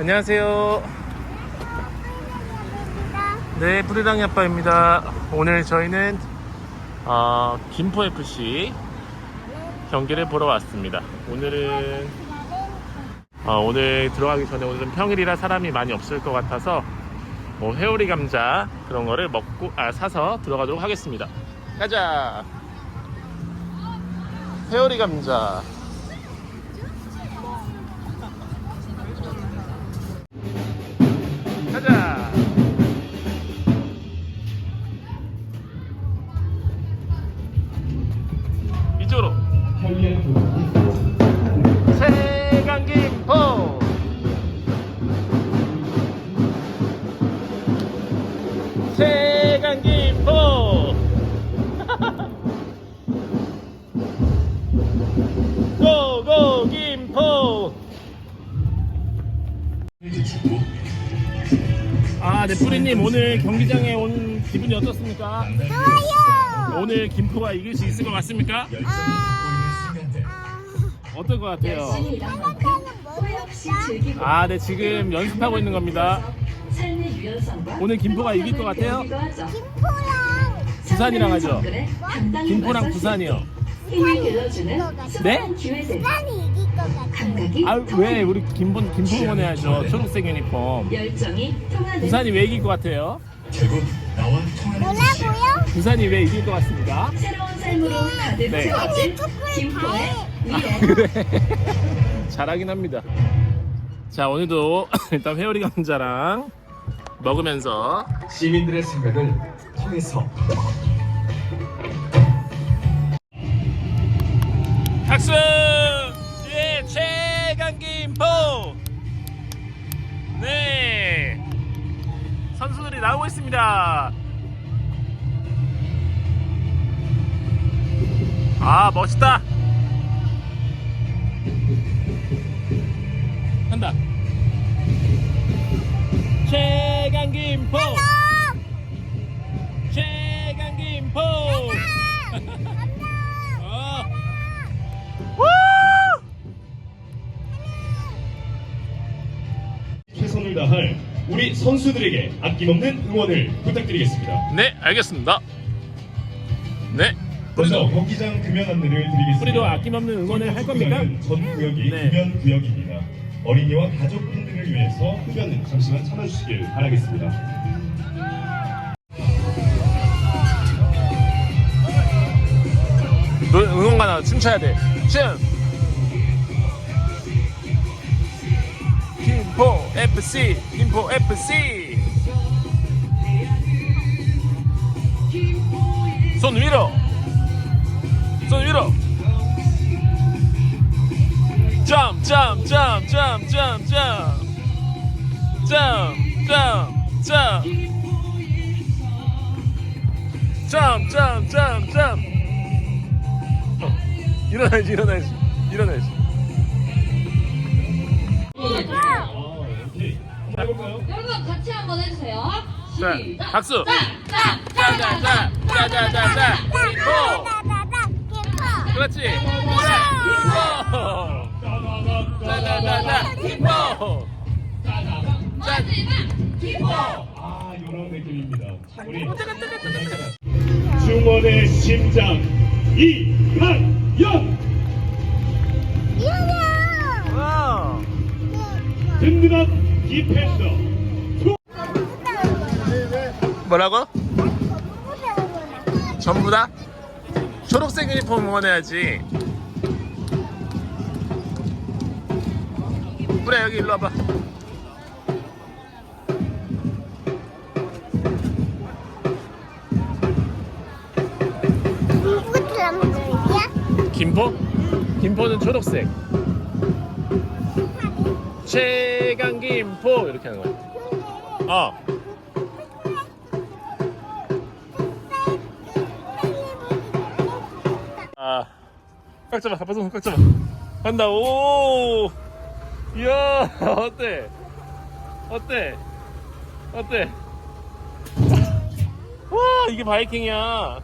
안녕하세요. 네, 뿌리당이 아빠입니다. 오늘 저희는 어, 김포 FC 경기를 보러 왔습니다. 오늘은 어, 오늘 들어가기 전에 오늘은 평일이라 사람이 많이 없을 것 같아서 뭐 회오리 감자 그런 거를 먹고 아 사서 들어가도록 하겠습니다. 가자. 회오리 감자. 이쪽으로. 세강김포. 세강김포. 고고 김포. 아, 네, 뿌리님 오늘 경기장에 온 기분이 어떻습니까? 좋아요. 오늘 김포가 이길 수 있을 것 같습니까? 아, 어떨 것 같아요? 아, 네, 지금 연습하고 있는 겁니다. 오늘 김포가 이길 것 같아요? 김포랑 부산이랑 하죠? 김포랑 부산이요. 네? 부산이 이길 것 같아. 아, 왜 우리 김포 김포 응원해야죠? 초록색 유니폼. 부산이 왜 이길 것 같아요? 뭐라고요? 부산이 왜 이길 것 같습니까? 새로운 삶으로 가득 네. 채워진 축구를 김포의. 미래 그래. 잘하긴 합니다. 자, 오늘도 일단 회오리 감자랑 먹으면서 시민들의 생각을 통해서 학습! 예, 최강 김포! 네. 선수들이 나오고 있습니다. 아, 멋있다. 한다. 최강김포! 최강김포! 어. 우! 최선을 다할 우리 선수들에게 아낌없는 응원을 부탁드리겠습니다. 네, 알겠습니다. 네. 먼저 경기장 금연 안내를 드리겠습니다. 뿌리도 아낌없는 응원을 할 겁니까? 전 구역이 네. 금연 구역입니다. 어린이와 가족분들을 위해서 흡연은 잠시만 참아주시길 바라겠습니다. 너 응원가 나 춤춰야 돼. 춤. 김포 FC, 김포 FC. 손 위로. 손 위로. 점, 점, 점, 점, 점, 점. 점, 점, 점. 점, 점, 점, 점. 어, 일어나야지 일어나야지 일어나야지? 여러분 같이 한번 해주세요. 자 시작. 박수 자, 자, 자, 자. 짜자자자자 그렇지 김포 짜자자자 기포. 아, 이런 느낌입니다. 우리 중원의 심장 이한영. 와 든든한 디펜더 뭐라고? 전부 다? 초록색 유니폼 응원해야지. 그래 여기 일로 와봐? 김포? 김포는 초록색. 최강 김포. 이렇게 하는 거야. 어 꽉 잡아, 아빠 손꽉 잡아. 간다, 오! 이야, 어때? 어때? 어때? 와, 이게 바이킹이야.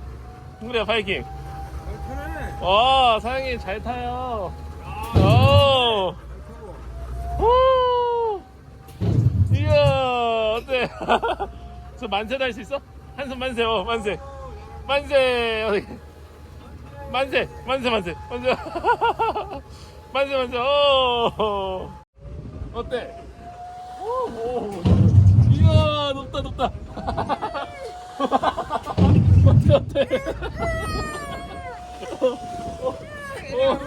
그래, 바이킹. 와, 사장님 잘 타요. 오! 오! 저 만세도 할수 있어? 한손 만세, 어, 만세. 만세. 만세 만세 만세 만세. 만세 만세. 어. 어때? 오, 오. 이야 높다 높다. 어때 어때? 어, 어.